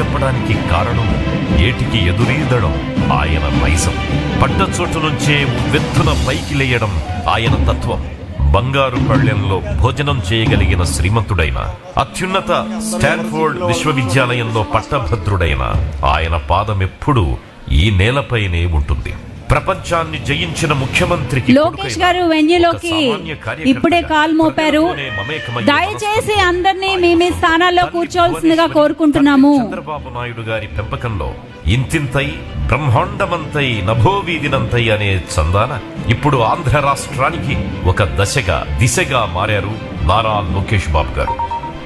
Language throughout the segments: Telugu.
చెప్పడానికి కారణం ఏటికి ఎదురీదడం ఆయన నైజం పడ్డ చోటు నుంచే వెత్తున పైకి లేయడం ఆయన తత్వం. బంగారు పళ్ళెంలో భోజనం చేయగలిగిన శ్రీమంతుడైన అత్యున్నత స్టాన్ఫోర్డ్ విశ్వవిద్యాలయంలో పట్టభద్రుడైన ఆయన పాదమెప్పుడూ ఈ నేలపైనే ఉంటుంది. ప్రపంచాన్ని జయించిన ముఖ్యమంత్రికి లోకేష్ గారు వెన్యులోకి ఇప్పుడే కాల్ మోపారు. దయచేసి అందరినీ మీ మీ స్థానాల్లో కూర్చోవలసిందిగా కోరుకుంటున్నాము. చంద్రబాబు నాయుడు గారి పెంపకంలో ఇంతింతై బ్రహ్మాండమంతై నభోవీదినంతై అనే చందాన ఇప్పుడు ఆంధ్ర రాష్ట్రానికి ఒక దశగా దిశగా మారారు నారా లోకేష్ బాబు గారు.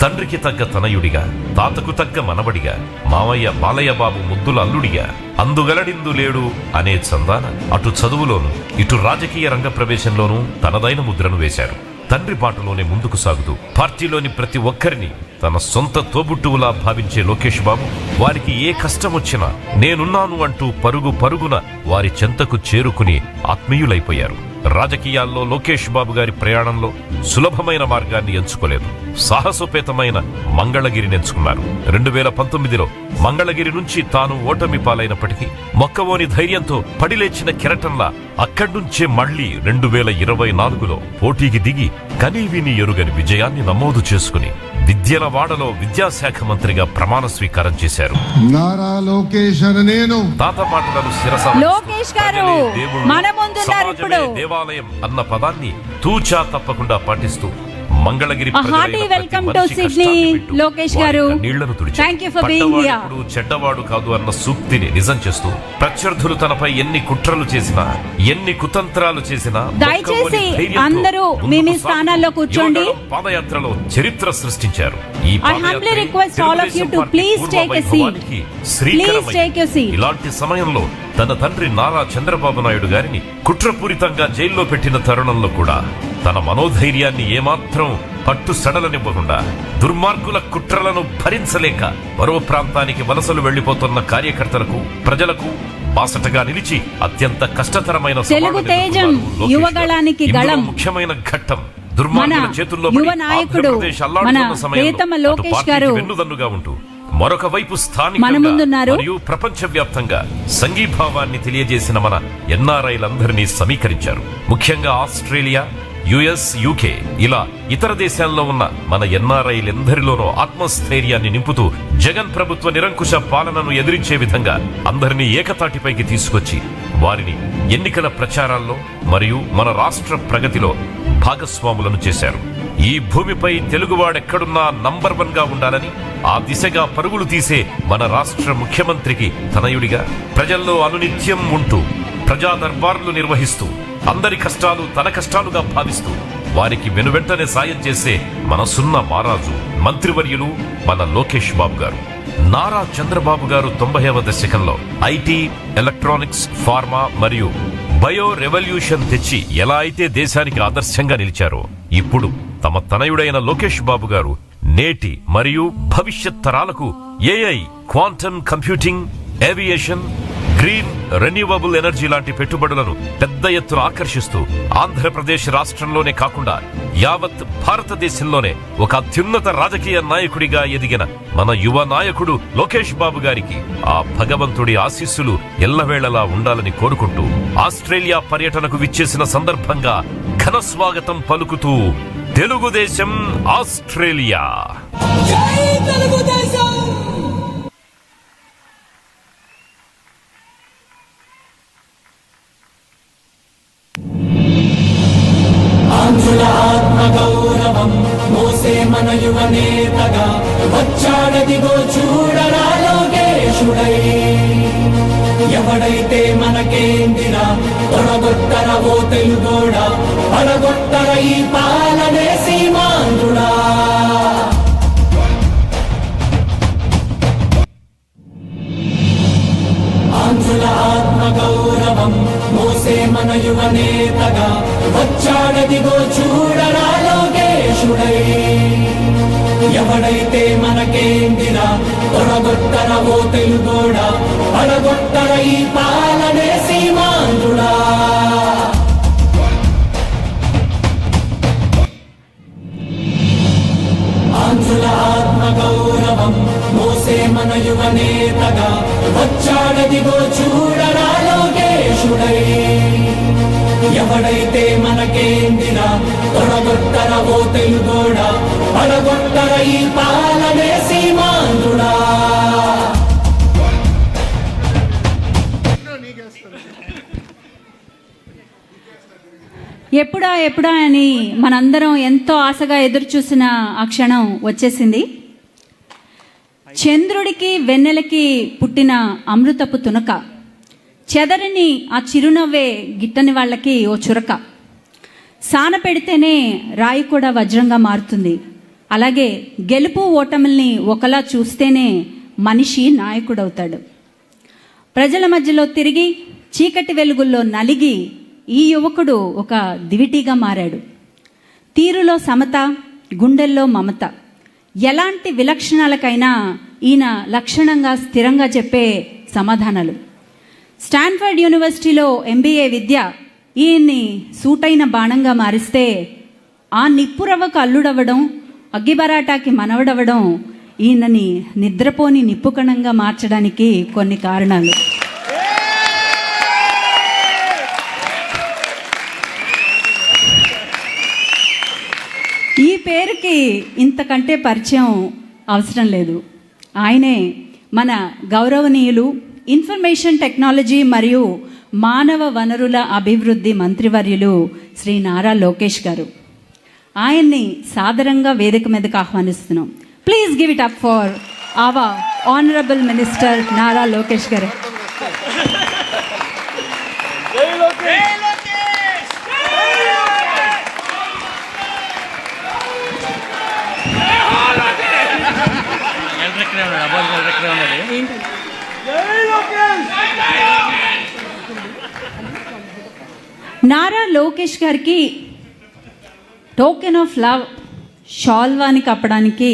తండ్రికి తగ్గ తనయుడిగా తాతకు తగ్గ మనవడిగా మామయ్య బాలయ్య బాబు ముద్దుల అల్లుడిగా అందుగలడిందు లేడు అనే చందాన అటు చదువులోను ఇటు రాజకీయ రంగ ప్రవేశంలోనూ తనదైన ముద్రను వేశారు. తండ్రి బాటలోనే ముందుకు సాగుతూ పార్టీలోని ప్రతి ఒక్కరిని తన సొంత తోబుట్టువులా భావించే లోకేష్ బాబు వారికి ఏ కష్టం వచ్చినా నేనున్నాను అంటూ పరుగు పరుగున వారి చెంతకు చేరుకుని ఆత్మీయులైపోయారు. రాజకీయాల్లో లోకేష్ బాబు గారి ప్రయాణంలో సులభమైన మార్గాన్ని ఎంచుకోలేదు. సాహసోపేతమైన మంగళగిరిని ఎంచుకున్నారు. రెండు వేల పంతొమ్మిదిలో మంగళగిరి నుంచి తాను ఓటమి పాలైనప్పటికీ మొక్కవోని ధైర్యంతో పడిలేచిన కెరటంలా అక్కడ్నుంచే మళ్ళీ రెండు వేల ఇరవై నాలుగులో పోటీకి దిగి కనీవిని ఎరుగని విజయాన్ని నమోదు చేసుకుని విద్యల వాడలో విద్యాశాఖ మంత్రిగా ప్రమాణ స్వీకారం చేశారు నారా లోకేష్ అని నేను తాత మాటలను శిరస లోకేష్ గారు, మన ముందున్నారు ఇప్పుడు. దేవాలయం అన్న పదాన్ని తూచా తప్పకుండా పాటిస్తూ మంగళగిరి మనిషి Sydney, కష్టాన్ని వింటూ లోకేష్ గారు. for being పడ్డవాడు here. ఎప్పుడూ చెడ్డవాడు కాదు అన్న సూక్తిని నిజం చేస్తూ ప్రత్యర్థులు తనపై ఎన్ని కుట్రలు చేసినా ఎన్ని కుతంత్రాలు చేసినా దయచేసి అందరూ మీ మీ స్థానాల్లో కూర్చోండి. పాదయాత్రలో చరిత్ర సృష్టించారు ఈ to పార్టీ please పూర్వ take a seat. వైభవానికి శ్రీకరమై Please take your seat. ఇలాంటి సమయంలో తన తండ్రి నారా చంద్రబాబు నాయుడు గారిని కుట్రపూరితంగా జైల్లో పెట్టిన తరుణంలో కూడా తన మనోధైర్యాన్ని ఏమాత్రం పట్టు సడలనివ్వకుండా దుర్మార్గుల కుట్రలను భరించలేక మరో ప్రాంతానికి వలసలు వెళ్ళిపోతున్న కార్యకర్తలకు ప్రజలకు బాసటగా నిలిచి అత్యంత కష్టతరమైన. ముఖ్యమైన ఘట్టం దుర్మార్గుల చేతుల్లో అల్లాడుతున్న మన సమయంలో వెన్నుదన్నుగా ఉంటూ మరొక వైపు. మరియు ప్రపంచవ్యాప్తంగా సంఘీభావాన్ని తెలియజేసిన మన ఎన్ఆర్ఐలందరినీ సమీకరించారు ముఖ్యంగా ఆస్ట్రేలియా యుఎస్ యూకే ఇలా ఇతర దేశాల్లో ఉన్న మన ఎన్ఆర్ఐలందరిలోనూ ఆత్మస్థైర్యాన్ని నింపుతూ జగన్ ప్రభుత్వ నిరంకుశ పాలనను ఎదిరించే విధంగా అందరినీ ఏకతాటిపైకి తీసుకొచ్చి వారిని ఎన్నికల ప్రచారాల్లో మరియు మన రాష్ట్ర ప్రగతిలో భాగస్వాములను చేశారు ఈ భూమిపై తెలుగువాడెక్కడున్నా నంబర్ వన్గా ఉండాలని ఆ దిశగా పరుగులు తీసే మన రాష్ట్ర ముఖ్యమంత్రికి తనయుడిగా ప్రజల్లో అనునిత్యం ఉంటూ ప్రజా దర్బార్లు నిర్వహిస్తూ అందరి కష్టాలు తన కష్టాలుగా భావిస్తూ వారికి వెనువెంటనే సాయం చేసే మనసున్న మారాజు మంత్రివర్యులు మన లోకేష్ బాబు గారు. నారా చంద్రబాబు గారు తొంభైవ దశకంలో ఐటీ ఎలక్ట్రానిక్స్ ఫార్మా మరియు బయో రెవల్యూషన్ తెచ్చి ఎలా అయితే దేశానికి ఆదర్శంగా నిలిచారో ఇప్పుడు తమ తనయుడైన లోకేష్ బాబు గారు నేటి మరియు భవిష్యత్ తరాలకు AI quantum computing aviation green renewable energy లాంటి పెట్టుబడులను పెద్ద ఎత్తున ఆకర్షిస్తూ ఆంధ్రప్రదేశ్ రాష్ట్రంలోనే కాకుండా యావత్ భారతదేశంలోనే ఒక అత్యున్నత రాజకీయ నాయకుడిగా ఎదిగిన మన యువ నాయకుడు లోకేష్ బాబు గారికి ఆ భగవంతుడి ఆశీస్సులు ఎల్లవేళలా ఉండాలని కోరుకుంటూ ఆస్ట్రేలియా పర్యటనకు విచ్చేసిన సందర్భంగా ఘన స్వాగతం పలుకుతూ తెలుగుదేశం ఆస్ట్రేలియా. జై తెలుగుదేశం! మనకేందిరా తెలుగోడ ఓ పడగొట్టర ఈ పాలనే సీమాంధ్రుడా. ఆంధ్రుల ఆత్మ గౌరవం మోసే మన యువ నేతగా వచ్చాడదిగో చూడరా లోకేశుడై. ఎవడైతే మనకేందిరా తొడగొట్టర ఓ తెలుగోడా పడగొట్టర ఈ పాలనే యువనేతగా వచ్చాడదిగో చూడరా లోకేశుడై ఎవడైతే మనకేందిరా తొడగొట్టర ఓ తెలుగోడా పడగొట్టర ఈ పాలనే సీమాంధుడా. ఎప్పుడా ఎప్పుడా అని మనందరం ఎంతో ఆశగా ఎదురు చూసిన ఆ క్షణం వచ్చేసింది. చంద్రుడికి వెన్నెలకి పుట్టిన అమృతపు తునక. చెదరిని ఆ చిరునవ్వే గిట్టని వాళ్ళకి ఓ చురక. సాన పెడితేనే రాయి కూడా వజ్రంగా మారుతుంది. అలాగే గెలుపు ఓటముల్ని ఒకలా చూస్తేనే మనిషి నాయకుడవుతాడు. ప్రజల మధ్యలో తిరిగి చీకటి వెలుగుల్లో నలిగి ఈ యువకుడు ఒక దివిటీగా మారాడు. తీరులో సమత గుండెల్లో మమత. ఎలాంటి విలక్షణాలకైనా ఈయన లక్షణంగా స్థిరంగా చెప్పే సమాధానాలు. స్టాన్ఫర్డ్ యూనివర్సిటీలో ఎంబీఏ విద్య ఈయన్ని సూటైన బాణంగా మారిస్తే ఆ నిప్పురవ్వకు అల్లుడవ్వడం అగ్గిబరాటాకి మనవడవడం ఈయనని నిద్రపోని నిప్పుకణంగా మార్చడానికి కొన్ని కారణాలు. పేరుకి ఇంతకంటే పరిచయం అవసరం లేదు. ఆయనే మన గౌరవనీయులు ఇన్ఫర్మేషన్ టెక్నాలజీ మరియు మానవ వనరుల అభివృద్ధి మంత్రివర్యులు శ్రీ నారా లోకేష్ గారు. ఆయన్ని సాదరంగా వేదిక మీదకు ఆహ్వానిస్తున్నాం. Please give it up for our honourable minister Nara Lokesh గారు. ఎలక్ట్రిక్ ఉన్నాడు అబ్బాయి ఎలక్ట్రిక్ ఉన్నాడు. నారా లోకేష్ గారికి టోకెన్ ఆఫ్ లవ్ షాల్వాని కప్పడానికి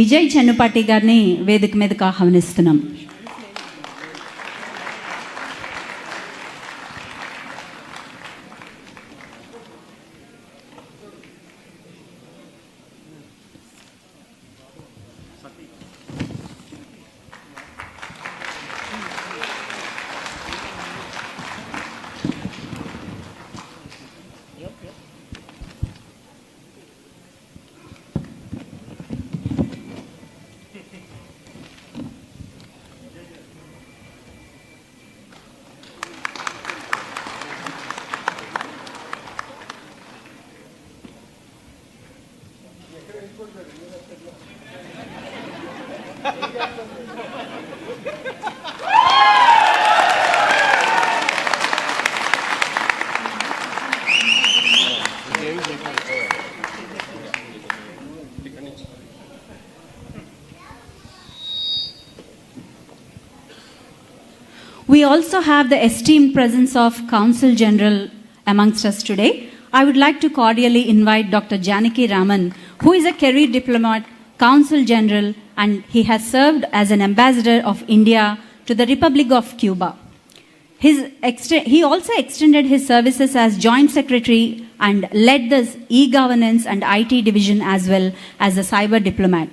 విజయ్ చెన్నుపాటి గారిని వేదిక మీదకి ఆహ్వానిస్తున్నాం. We also have the esteemed presence of Council General amongst us today. I would like to cordially invite Dr. Janaki Raman, who is a career diplomat, Council General, and he has served as an ambassador of India to the Republic of Cuba. His ext- he also extended his services as Joint Secretary and led the e governance and IT division as well as a cyber diplomat.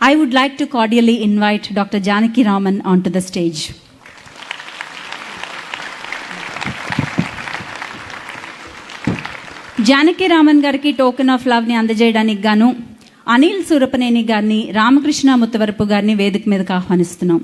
I would like to cordially invite Dr. Janaki Raman onto the stage. Janaki Raman గారికి టోకెన్ ఆఫ్ లవ్ని అందజేయడానికి గాను అనిల్ సూరపనేని గారిని రామకృష్ణ ముత్తవరపు గారిని వేదిక మీదకి ఆహ్వానిస్తున్నాం.